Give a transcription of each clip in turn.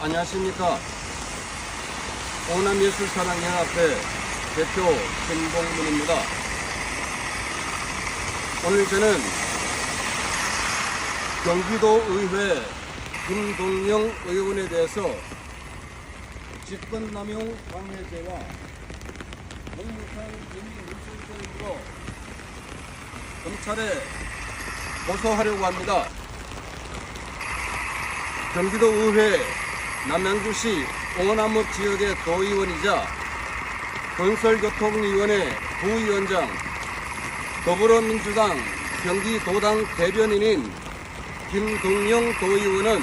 안녕하십니까. 오남예술사랑연합회 대표 김봉문입니다. 오늘 저는 경기도의회 김동영 의원에 대해서 직권남용 방해죄와 공무상 비밀누설죄로 검찰에 고소하려고 합니다. 경기도의회 남양주시 옹호나무 지역의 도의원이자 건설교통위원회 부위원장 더불어민주당 경기도당 대변인인 김동영 도의원은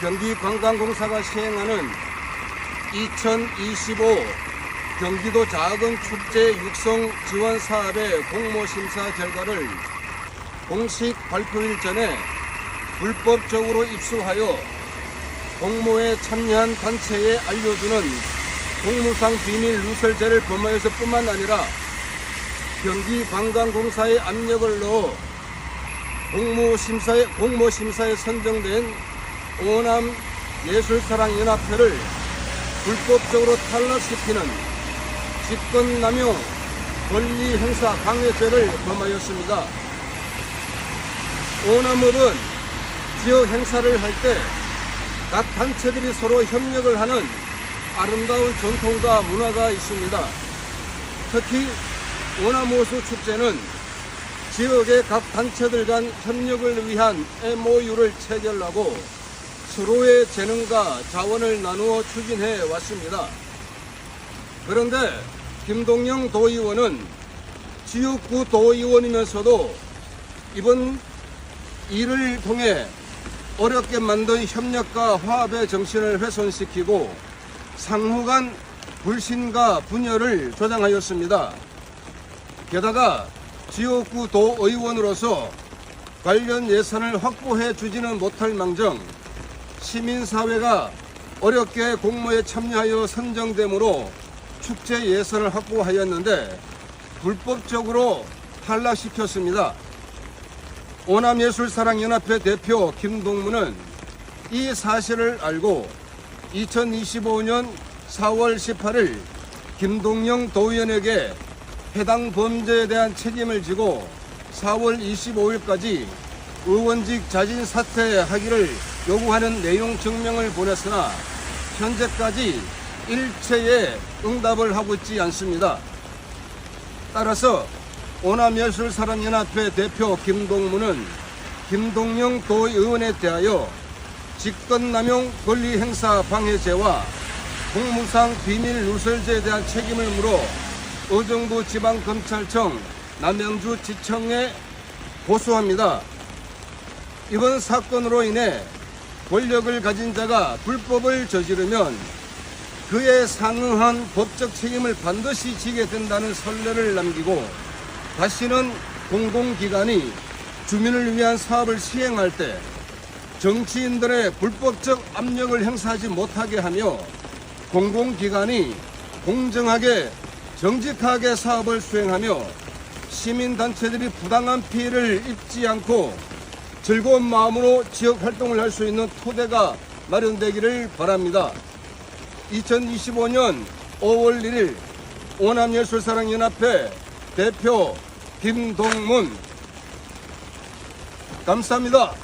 경기관광공사가 시행하는 2025 경기도 작은 축제 육성 지원 사업의 공모 심사 결과를 공식 발표일 전에 불법적으로 입수하여 공모에 참여한 단체에 알려주는 공무상 비밀 누설죄를 범하여서 뿐만 아니라 경기 관광공사의 압력을 넣어 공모심사에, 공모심사에 선정된 오남 예술사랑연합회를 불법적으로 탈락시키는 직권남용 권리행사 방해죄를 범하였습니다. 오남업은 지역 행사를 할때 각 단체들이 서로 협력을 하는 아름다운 전통과 문화가 있습니다. 특히 오남호수 축제는 지역의 각 단체들 간 협력을 위한 MOU를 체결하고 서로의 재능과 자원을 나누어 추진해 왔습니다. 그런데 김동영 도의원은 지역구 도의원이면서도 이번 일을 통해 어렵게 만든 협력과 화합의 정신을 훼손시키고 상호 간 불신과 분열을 조장하였습니다. 게다가 지역구 도의원으로서 관련 예산을 확보해 주지는 못할 망정 시민사회가 어렵게 공모에 참여하여 선정되므로 축제 예산을 확보하였는데 불법적으로 탈락시켰습니다. 오남예술사랑연합회 대표 김동문은 이 사실을 알고 2025년 4월 18일 김동영 도의원에게 해당 범죄에 대한 책임을 지고 4월 25일까지 의원직 자진 사퇴하기를 요구하는 내용 증명을 보냈으나 현재까지 일체의 응답을 하고 있지 않습니다. 따라서 오남예술사랑연합회 대표 김동문은 김동영 도의원에 대하여 직권남용 권리행사 방해죄와 공무상 비밀 누설죄에 대한 책임을 물어 의정부 지방검찰청 남양주 지청에 고소합니다. 이번 사건으로 인해 권력을 가진 자가 불법을 저지르면 그에 상응한 법적 책임을 반드시 지게 된다는 선례를 남기고 다시는 공공기관이 주민을 위한 사업을 시행할 때 정치인들의 불법적 압력을 행사하지 못하게 하며 공공기관이 공정하게 정직하게 사업을 수행하며 시민단체들이 부당한 피해를 입지 않고 즐거운 마음으로 지역 활동을 할 수 있는 토대가 마련되기를 바랍니다. 2025년 5월 1일 오남예술사랑연합회 대표 김동문 감사합니다.